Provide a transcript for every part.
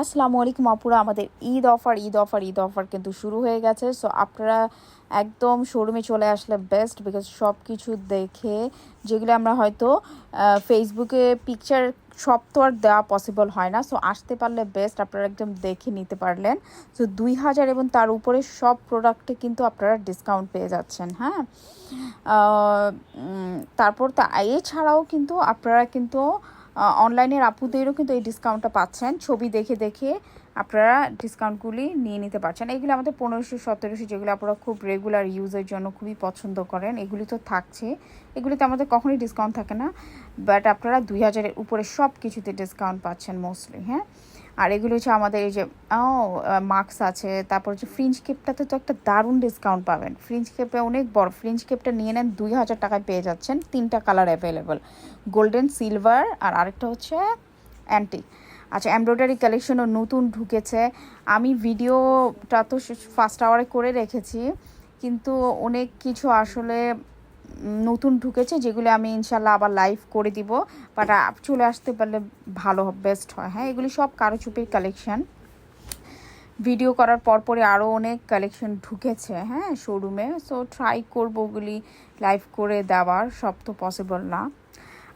আসসালামু আলাইকুম আপুরা আমাদের Eid offer Eid offer Eid offer কিন্তু শুরু হয়ে গেছে। সো আপনারা একদম শোরুমে চলে আসলে বেস্ট বিকজ সব কিছু দেখে, যেগুলো আমরা হয়তো ফেসবুকে পিকচার সব তো আর দেওয়া পসিবল হয় না। সো আসতে পারলে বেস্ট আপনারা একদম দেখে নিতে পারলেন। সো দুই হাজার এবং তার উপরে সব প্রোডাক্টে কিন্তু আপনারা ডিসকাউন্ট পেয়ে যাচ্ছেন হ্যাঁ? তারপর তা, এছাড়াও কিন্তু আপনারা কিন্তু অনলাইনের আপুদেরও কিন্তু এই ডিসকাউন্টটা পাচ্ছেন। ছবি দেখে দেখে আপনারা ডিসকাউন্টগুলি নিয়ে নিতে পারছেন। এগুলো আমাদের পনেরোশো, সতেরোশো যেগুলো আপনারা খুব রেগুলার ইউজের জন্য খুবই পছন্দ করেন, এগুলি তো থাকছে। এগুলিতে আমাদের কখনোই ডিসকাউন্ট থাকে না বাট আপনারা দুই হাজারের উপরে সব কিছুতে ডিসকাউন্ট পাচ্ছেন মোস্টলি হ্যাঁ? আর এগুলো হচ্ছে আমাদের এই যে, ও মার্কস আছে, তারপর হচ্ছে ফ্রিঞ্জ কেপটাতে তো একটা দারুণ ডিসকাউন্ট পাবেন। ফ্রিঞ্জ কেপে অনেক বড় ফ্রিঞ্জ কেপটা নিয়ে নেন দুই হাজার টাকায় পেয়ে যাচ্ছেন। তিনটা কালার অ্যাভেলেবল গোল্ডেন সিলভার আর আরেকটা হচ্ছে অ্যান্টিক আচ্ছা এমব্রয়ডারি কালেকশনও নতুন ঢুকেছে। আমি ভিডিওটা তো ফার্স্ট আওয়ারে করে রেখেছি, কিন্তু অনেক কিছু আসলে নতুন ঢুকেছে, যেগুলো আমি ইনশাল্লাহ আবার লাইভ করে দিব। বাট চলে আসতে পারলে ভালো বেস্ট হয়। হ্যাঁ এগুলি সব কারও কারোচুপির কালেকশান ভিডিও করার পর পরে আরও অনেক কালেকশন ঢুকেছে হ্যাঁ শোরুমে সো ট্রাই করব ওগুলি লাইভ করে দেওয়ার, সব তো পসিবল না।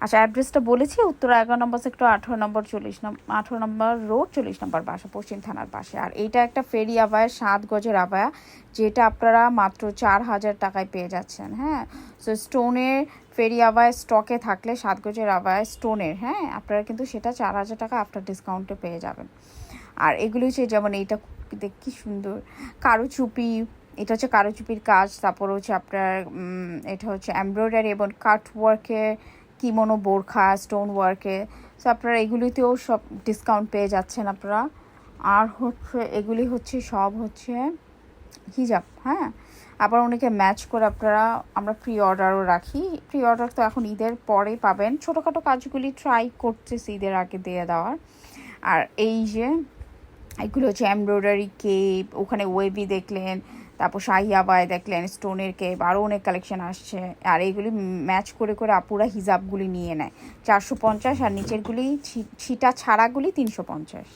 আচ্ছা অ্যাড্রেসটা বলেছি, উত্তর এগারো নম্বর সেক্টর, আঠারো নম্বর চল্লিশ নম্বর আঠারো নম্বর রোড, চল্লিশ নম্বর বাসা, পশ্চিম থানার পাশে। আর এইটা একটা ফেরি আবায়া, সাত গজের আবায়া, যেটা আপনারা মাত্র চার হাজার টাকায় পেয়ে যাচ্ছেন হ্যাঁ? সো স্টোনের ফেরি আবায় স্টকে থাকলে সাত গজের আবায় স্টোনের হ্যাঁ? আপনারা কিন্তু সেটা চার হাজার টাকা আফটার ডিসকাউন্টে পেয়ে যাবেন। আর এগুলো হচ্ছে যেমন এইটা দেখ সুন্দর, কারুচুপি, এটা হচ্ছে কারুচুপির কাজ, তারপর হচ্ছে আপনার এটা হচ্ছে এমব্রয়ডারি এবং কাট ওয়ার্কের কিমোনো বোরখা স্টোন ওয়ার্কে সো আপনারা এগুলিতেও সব ডিসকাউন্ট পেয়ে যাচ্ছেন আপনারা। আর হচ্ছে, এগুলি হচ্ছে, সব হচ্ছে হিজাব হ্যাঁ? আবার অনেকে ম্যাচ করে আপনারা, আমরা প্রি অর্ডারও রাখি। প্রি অর্ডার তো এখন ঈদের পরে পাবেন। ছোটোখাটো কাজগুলি ট্রাই করতেছি ঈদের আগে দিয়ে দেওয়ার। আর এই যে, এগুলো হচ্ছে এমব্রয়ডারি কেপ ওখানে ওয়েবি দেখলেন। তারপর শাহিয়াবায় দেখলেন, স্টোনের কেপ আরও অনেক কালেকশন আসছে, আর এইগুলি ম্যাচ করে করে আপুরা হিজাবগুলি নিয়ে নেয়। চারশো পঞ্চাশ আর নিচেরগুলি ছিটা ছাড়াগুলি তিনশো পঞ্চাশ।